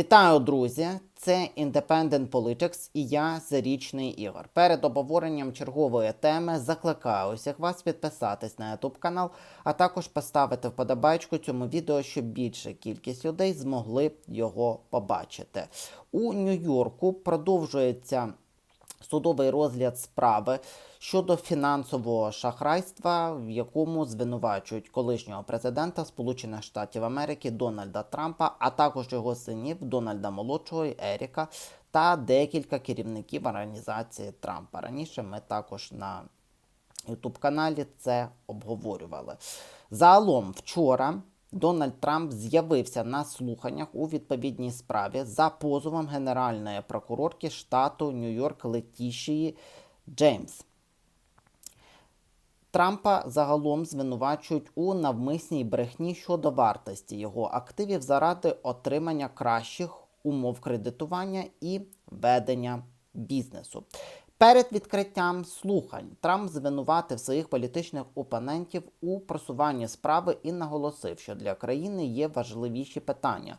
Вітаю, друзі! Це Independent Politics і я Зарічний Ігор. Перед обговоренням чергової теми закликаю усіх вас підписатись на YouTube канал, а також поставити вподобайку цьому відео, щоб більша кількість людей змогли його побачити. У Нью-Йорку продовжується судовий розгляд справи щодо фінансового шахрайства, в якому звинувачують колишнього президента Сполучених Штатів Америки Дональда Трампа, а також його синів Дональда Молодшого і Еріка та декілька керівників організації Трампа. Раніше ми також на youtube каналі це обговорювали. Загалом вчора. Дональд Трамп з'явився на слуханнях у відповідній справі за позовом генеральної прокурорки штату Нью-Йорк Летішії Джеймс. Трампа загалом звинувачують у навмисній брехні щодо вартості його активів заради отримання кращих умов кредитування і ведення бізнесу. Перед відкриттям слухань Трамп звинуватив своїх політичних опонентів у просуванні справи і наголосив, що для країни є важливіші питання.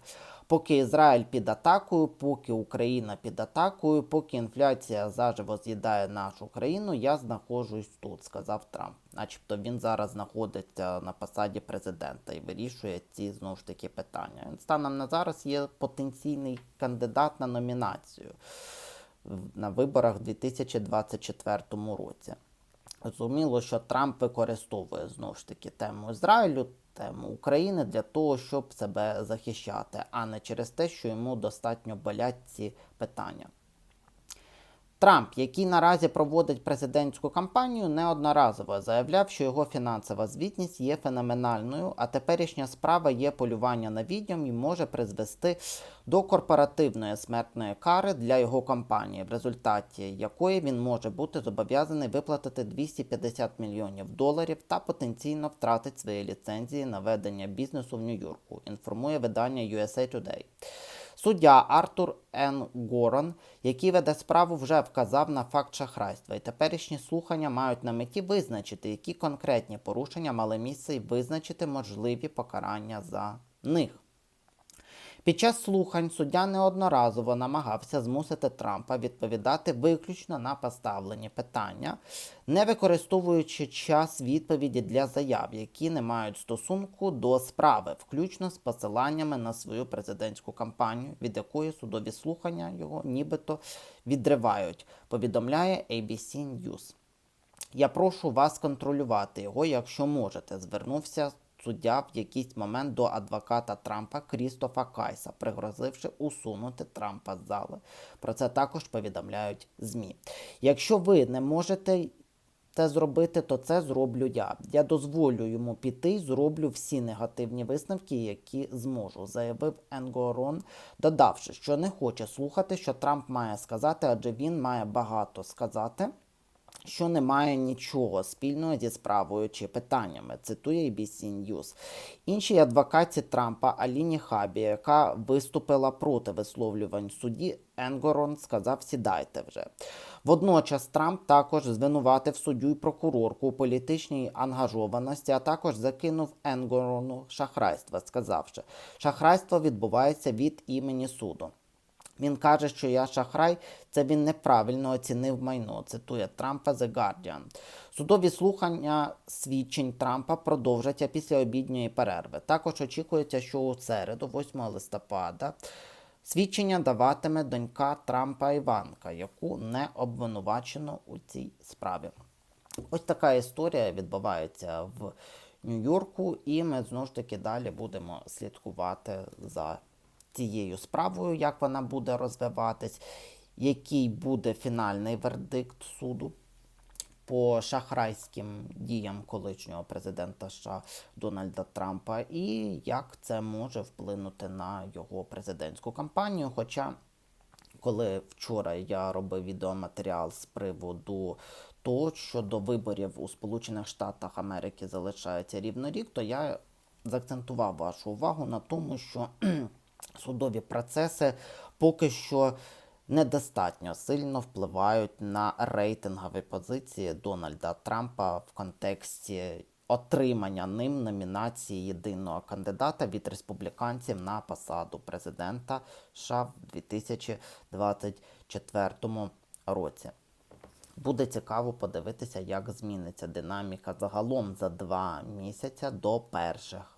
Поки Ізраїль під атакою, поки Україна під атакою, поки інфляція заживо з'їдає нашу країну, я знаходжусь тут, сказав Трамп. Начебто він зараз знаходиться на посаді президента і вирішує ці знову ж таки питання. Він станом на зараз є потенційний кандидат на номінацію на виборах у 2024 році. Зрозуміло, що Трамп використовує знову ж таки тему Ізраїлю, тему України для того, щоб себе захищати, а не через те, що йому достатньо болять ці питання. Трамп, який наразі проводить президентську кампанію, неодноразово заявляв, що його фінансова звітність є феноменальною, а теперішня справа є полювання на відьом і може призвести до корпоративної смертної кари для його компанії, в результаті якої він може бути зобов'язаний виплатити 250 мільйонів доларів та потенційно втратить свої ліцензії на ведення бізнесу в Нью-Йорку. Інформує видання USA Today. Суддя Артур Н. Горон, який веде справу, вже вказав на факт шахрайства, і теперішні слухання мають на меті визначити, які конкретні порушення мали місце, і визначити можливі покарання за них. Під час слухань суддя неодноразово намагався змусити Трампа відповідати виключно на поставлені питання, не використовуючи час відповіді для заяв, які не мають стосунку до справи, включно з посиланнями на свою президентську кампанію, від якої судові слухання його нібито відривають, повідомляє ABC News. Я прошу вас контролювати його, якщо можете. Звернувся суддя в якийсь момент до адвоката Трампа Крістофа Кайса, пригрозивши усунути Трампа з зали. Про це також повідомляють ЗМІ. Якщо ви не можете це зробити, то це зроблю я. Я дозволю йому піти і зроблю всі негативні висновки, які зможу, заявив Енгорон, додавши, що не хоче слухати, що Трамп має сказати, адже він має багато сказати що не має нічого спільного зі справою чи питаннями, цитує ABC News. Іншій адвокаті Трампа Аліні Хабі, яка виступила проти висловлювань судді, Енгорон сказав: сідайте вже. Водночас Трамп також звинуватив суддю і прокурорку у політичній ангажованості, а також закинув Енгорону шахрайства, сказавши, шахрайство відбувається від імені суду. Він каже, що я шахрай, це він неправильно оцінив майно. Цитує Трампа The Guardian. Судові слухання свідчень Трампа продовжаться після обідньої перерви. Також очікується, що у середу, 8 листопада, свідчення даватиме донька Трампа Іванка, яку не обвинувачено у цій справі. Ось така історія відбувається в Нью-Йорку, і ми знову ж таки далі будемо слідкувати за цією справою, як вона буде розвиватись, який буде фінальний вердикт суду по шахрайським діям колишнього президента США Дональда Трампа, і як це може вплинути на його президентську кампанію. Хоча, коли вчора я робив відеоматеріал з приводу того, що до виборів у Сполучених Штатах Америки залишається рівно рік, то я заакцентував вашу увагу на тому, що судові процеси поки що недостатньо сильно впливають на рейтингові позиції Дональда Трампа в контексті отримання ним номінації єдиного кандидата від республіканців на посаду президента США в 2024 році. Буде цікаво подивитися, як зміниться динаміка загалом за два місяці до перших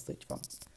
bastante. Vamos.